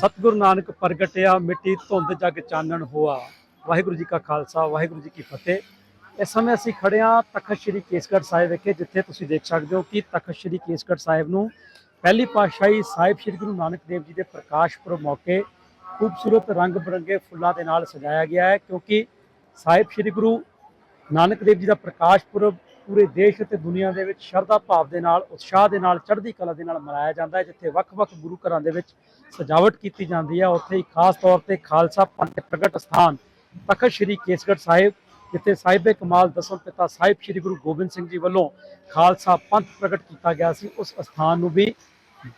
ਸਤਿਗੁਰੂ ਨਾਨਕ ਪ੍ਰਗਟਿਆ, ਮਿੱਟੀ ਧੁੰਦ ਜਗ ਚਾਨਣ ਹੋਆ। ਵਾਹਿਗੁਰੂ ਜੀ ਕਾ ਖਾਲਸਾ, ਵਾਹਿਗੁਰੂ ਜੀ ਕੀ ਫਤਿਹ। ਇਸ ਸਮੇਂ ਅਸੀਂ ਖੜੇ ਹਾਂ ਤਖਤ ਸ੍ਰੀ ਕੇਸਗੜ੍ਹ ਸਾਹਿਬ ਵਿਖੇ, ਜਿੱਥੇ ਤੁਸੀਂ ਦੇਖ ਸਕਦੇ ਹੋ ਕਿ ਤਖਤ ਸ੍ਰੀ ਕੇਸਗੜ੍ਹ ਸਾਹਿਬ ਨੂੰ ਪਹਿਲੀ ਪਾਤਸ਼ਾਹੀ ਸਾਹਿਬ ਸ੍ਰੀ ਗੁਰੂ ਨਾਨਕ ਦੇਵ ਜੀ ਦੇ ਪ੍ਰਕਾਸ਼ ਪੁਰਬ ਮੌਕੇ ਖੂਬਸੂਰਤ ਰੰਗ ਬਰੰਗੇ ਫੁੱਲਾਂ ਦੇ ਨਾਲ ਸਜਾਇਆ ਗਿਆ ਹੈ, ਕਿਉਂਕਿ ਸਾਹਿਬ ਸ੍ਰੀ ਗੁਰੂ ਨਾਨਕ ਦੇਵ ਜੀ ਦਾ ਪ੍ਰਕਾਸ਼ ਪੁਰਬ ਪੂਰੇ ਦੇਸ਼ ਅਤੇ ਦੁਨੀਆ ਦੇ ਵਿੱਚ ਸ਼ਰਧਾ ਭਾਵ ਦੇ ਨਾਲ, ਉਤਸ਼ਾਹ ਦੇ ਨਾਲ, ਚੜ੍ਹਦੀ ਕਲਾ ਦੇ ਨਾਲ ਮਨਾਇਆ ਜਾਂਦਾ ਹੈ, ਜਿੱਥੇ ਵੱਖ-ਵੱਖ ਗੁਰੂ ਘਰਾਂ ਦੇ ਵਿੱਚ ਸਜਾਵਟ ਕੀਤੀ ਜਾਂਦੀ ਹੈ। ਉੱਥੇ ਹੀ ਖਾਸ ਤੌਰ ਤੇ ਖਾਲਸਾ ਪੰਥ ਦੇ ਪ੍ਰਗਟ ਸਥਾਨ ਤਖਤ ਸ੍ਰੀ ਕੇਸਗੜ੍ਹ ਸਾਹਿਬ, ਜਿੱਥੇ ਸਾਹਿਬੇ ਕਮਾਲ ਦਸਮ ਪਿਤਾ ਸਾਹਿਬ ਸ੍ਰੀ ਗੁਰੂ ਗੋਬਿੰਦ ਸਿੰਘ ਜੀ ਵੱਲੋਂ ਖਾਲਸਾ ਪੰਥ ਪ੍ਰਗਟ ਕੀਤਾ ਗਿਆ ਸੀ। ਉਸ ਸਥਾਨ ਨੂੰ ਵੀ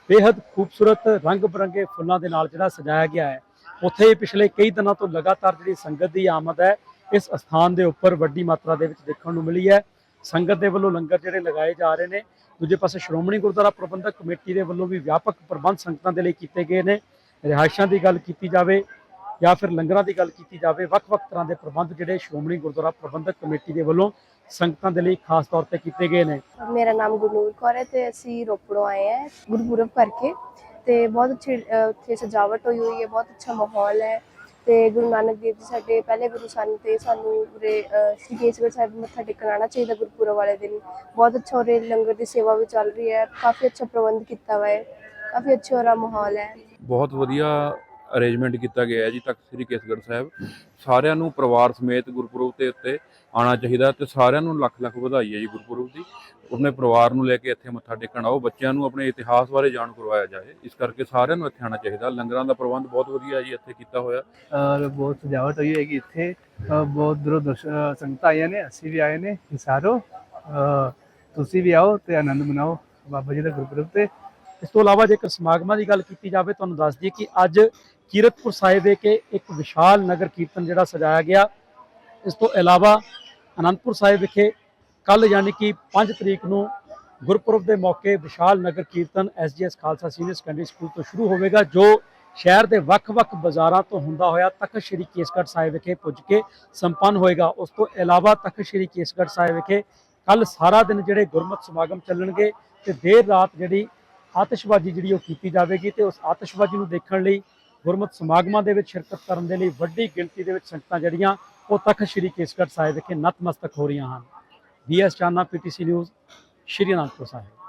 ਬੇहद ਖੂਬਸੂਰਤ ਰੰਗ ਬਰੰਗੇ ਫੁੱਲਾਂ ਦੇ ਨਾਲ ਜਿਹੜਾ ਸਜਾਇਆ ਗਿਆ ਹੈ। ਉੱਥੇ ਹੀ ਪਿਛਲੇ ਕਈ ਦਿਨਾਂ ਤੋਂ ਲਗਾਤਾਰ ਜਿਹੜੀ ਸੰਗਤ ਦੀ ਆਮਦ ਹੈ, ਇਸ ਸਥਾਨ ਦੇ ਉੱਪਰ ਵੱਡੀ ਮਾਤਰਾ ਦੇ ਵਿੱਚ ਦੇਖਣ ਨੂੰ ਮਿਲੀ ਹੈ। ਸੰਗਤ ਦੇ ਵੱਲੋਂ ਲੰਗਰ ਜਿਹੜੇ ਲਗਾਏ ਜਾ ਰਹੇ ਨੇ। ਦੂਜੇ ਪਾਸੇ ਸ਼੍ਰੋਮਣੀ ਗੁਰਦੁਆਰਾ ਪ੍ਰਬੰਧਕ ਕਮੇਟੀ ਦੇ ਵੱਲੋਂ ਵੀ ਵਿਆਪਕ ਪ੍ਰਬੰਧ ਸੰਗਤਾਂ ਦੇ ਲਈ ਕੀਤੇ ਗਏ ਨੇ। ਰਿਹਾਇਸ਼ਾਂ ਦੀ ਗੱਲ ਕੀਤੀ ਜਾਵੇ ਜਾਂ ਫਿਰ ਲੰਗਰਾਂ ਦੀ ਗੱਲ ਕੀਤੀ ਜਾਵੇ, ਵੱਖ-ਵੱਖ ਤਰ੍ਹਾਂ ਦੇ ਪ੍ਰਬੰਧ ਜਿਹੜੇ ਸ਼੍ਰੋਮਣੀ ਗੁਰਦੁਆਰਾ ਪ੍ਰਬੰਧਕ ਕਮੇਟੀ ਦੇ ਵੱਲੋਂ ਸੰਗਤਾਂ ਦੇ ਲਈ ਖਾਸ ਤੌਰ ਤੇ ਕੀਤੇ ਗਏ ਨੇ। ਮੇਰਾ ਨਾਮ ਗੁਰਨੂਰ ਕੌਰ ਹੈ ਤੇ ਅਸੀਂ ਰੋਪੜੋਂ ਆਏ ਹਾਂ ਗੁਰਪੁਰਬ ਕਰਕੇ ਤੇ ਬਹੁਤ ਅੱਛੀ ਉੱਥੇ ਸਜਾਵਟ ਹੋਈ ਹੋਈ ਹੈ, ਬਹੁਤ ਅੱਛਾ ਮਾਹੌਲ ਹੈ। ਤੇ ਗੁਰੂ ਨਾਨਕ ਦੇਵ ਜੀ ਸਾਡੇ ਪਹਿਲੇ ਗੁਰੂ ਸਨ ਤੇ ਸਾਨੂੰ ਉਰੇ ਸ਼੍ਰੀ ਕੇਸਗੜ੍ਹ ਸਾਹਿਬ ਮੱਥਾ ਟੇਕਣ ਆਉਣਾ ਚਾਹੀਦਾ ਗੁਰਪੁਰਬ ਵਾਲੇ ਦਿਨ। ਬਹੁਤ ਅੱਛਾ ਉਰੇ ਲੰਗਰ ਦੀ ਸੇਵਾ ਵੀ ਚੱਲ ਰਹੀ ਹੈ, ਕਾਫੀ ਅੱਛਾ ਪ੍ਰਬੰਧ ਕੀਤਾ ਹੋਇਆ ਹੈ ਕਾਫੀ ਅੱਛਾ ਉਰਾ ਮਾਹੌਲ ਹੈ। ਬਹੁਤ ਵਧੀਆ ਅਰੇਂਜਮੈਂਟ ਕੀਤਾ ਗਿਆ ਹੈ ਜੀ, ਤਖਤ ਸ੍ਰੀ ਕੇਸਗੜ੍ਹ ਸਾਹਿਬ। ਸਾਰਿਆਂ ਨੂੰ ਪਰਿਵਾਰ ਸਮੇਤ ਗੁਰਪੁਰਬ ਦੇ ਉੱਤੇ ਆਉਣਾ ਚਾਹੀਦਾ ਤੇ ਸਾਰਿਆਂ ਨੂੰ ਲੱਖ ਲੱਖ ਵਧਾਈ ਹੈ ਜੀ ਗੁਰਪੁਰਬ ਦੀ। ਆਪਣੇ ਪਰਿਵਾਰ ਨੂੰ ਲੈ ਕੇ ਇੱਥੇ ਮੱਥਾ ਟੇਕਣ ਆਓ, ਬੱਚਿਆਂ ਨੂੰ ਆਪਣੇ ਇਤਿਹਾਸ ਬਾਰੇ ਜਾਣ ਕਰਵਾਇਆ ਜਾਏ। ਇਸ ਕਰਕੇ ਸਾਰਿਆਂ ਨੂੰ ਇੱਥੇ ਆਉਣਾ ਚਾਹੀਦਾ। ਲੰਗਰਾਂ ਦਾ ਪ੍ਰਬੰਧ ਬਹੁਤ ਵਧੀਆ ਜੀ ਇੱਥੇ ਕੀਤਾ ਹੋਇਆ। ਔਰ ਬਹੁਤ ਸਜਾਵਟ ਹੋਈ ਹੈਗੀ ਇੱਥੇ। ਬਹੁਤ ਦੂਰੋਂ ਸੰਗਤਾਂ ਆਈਆਂ ਨੇ, ਅਸੀਂ ਵੀ ਆਏ ਨੇ ਸਾਰੋ ਅਹ ਤੁਸੀਂ ਵੀ ਆਓ ਤੇ ਆਨੰਦ ਮਨਾਓ ਬਾਬਾ ਜੀ ਦਾ ਗੁਰਪੁਰਬ ਤੇ। ਇਸ ਤੋਂ ਇਲਾਵਾ ਜੇਕਰ ਸਮਾਗਮਾਂ ਦੀ ਗੱਲ ਕੀਤੀ ਜਾਵੇ, ਤੁਹਾਨੂੰ ਦੱਸ ਦਈਏ ਕਿ ਅੱਜ ਕੀਰਤਪੁਰ ਸਾਹਿਬ ਵਿਖੇ ਇੱਕ ਵਿਸ਼ਾਲ ਨਗਰ ਕੀਰਤਨ ਜਿਹੜਾ ਸਜਾਇਆ ਗਿਆ। ਇਸ ਤੋਂ ਇਲਾਵਾ ਅਨੰਦਪੁਰ ਸਾਹਿਬ ਵਿਖੇ ਕੱਲ ਯਾਨੀ ਕਿ 5 ਤਰੀਕ ਨੂੰ ਗੁਰਪੁਰਬ ਦੇ ਮੌਕੇ ਵਿਸ਼ਾਲ ਨਗਰ ਕੀਰਤਨ SGS Khalsa senior secondary school ਤੋਂ ਸ਼ੁਰੂ ਹੋਵੇਗਾ, ਜੋ ਸ਼ਹਿਰ ਦੇ ਵੱਖ-ਵੱਖ ਬਾਜ਼ਾਰਾਂ ਤੋਂ ਹੁੰਦਾ ਹੋਇਆ ਤਖਤ ਸ੍ਰੀ ਕੇਸਗੜ੍ਹ ਸਾਹਿਬ ਵਿਖੇ ਪੁੱਜ ਕੇ ਸੰਪੰਨ ਹੋਏਗਾ। ਉਸ ਤੋਂ ਇਲਾਵਾ ਤਖਤ ਸ੍ਰੀ ਕੇਸਗੜ੍ਹ ਸਾਹਿਬ ਵਿਖੇ ਕੱਲ ਸਾਰਾ ਦਿਨ ਜਿਹੜੇ ਗੁਰਮਤਿ ਸਮਾਗਮ ਚੱਲਣਗੇ ਤੇ ਦੇਰ ਰਾਤ ਜਿਹੜੀ ਆਤਿਸ਼ਬਾਜ਼ੀ ਜਿਹੜੀ ਉਹ ਕੀਤੀ ਜਾਵੇਗੀ ਤੇ ਉਸ ਆਤਿਸ਼ਬਾਜ਼ੀ ਨੂੰ ਦੇਖਣ ਲਈ ਗੁਰਮਤਿ ਸਮਾਗਮਾਂ ਦੇ ਵਿੱਚ ਸ਼ਿਰਕਤ ਕਰਨ ਦੇ ਲਈ ਵੱਡੀ ਗਿਣਤੀ ਦੇ ਵਿੱਚ ਸੰਗਤਾਂ ਜਿਹੜੀਆਂ, ਉਹ ਤਖਤ ਸ੍ਰੀ ਕੇਸਗੜ੍ਹ ਸਾਹਿਬ ਵਿਖੇ ਨਤਮਸਤਕ ਹੋ ਰਹੀਆਂ ਹਨ। BS Chana PTC news Shri Anandpur Sahib.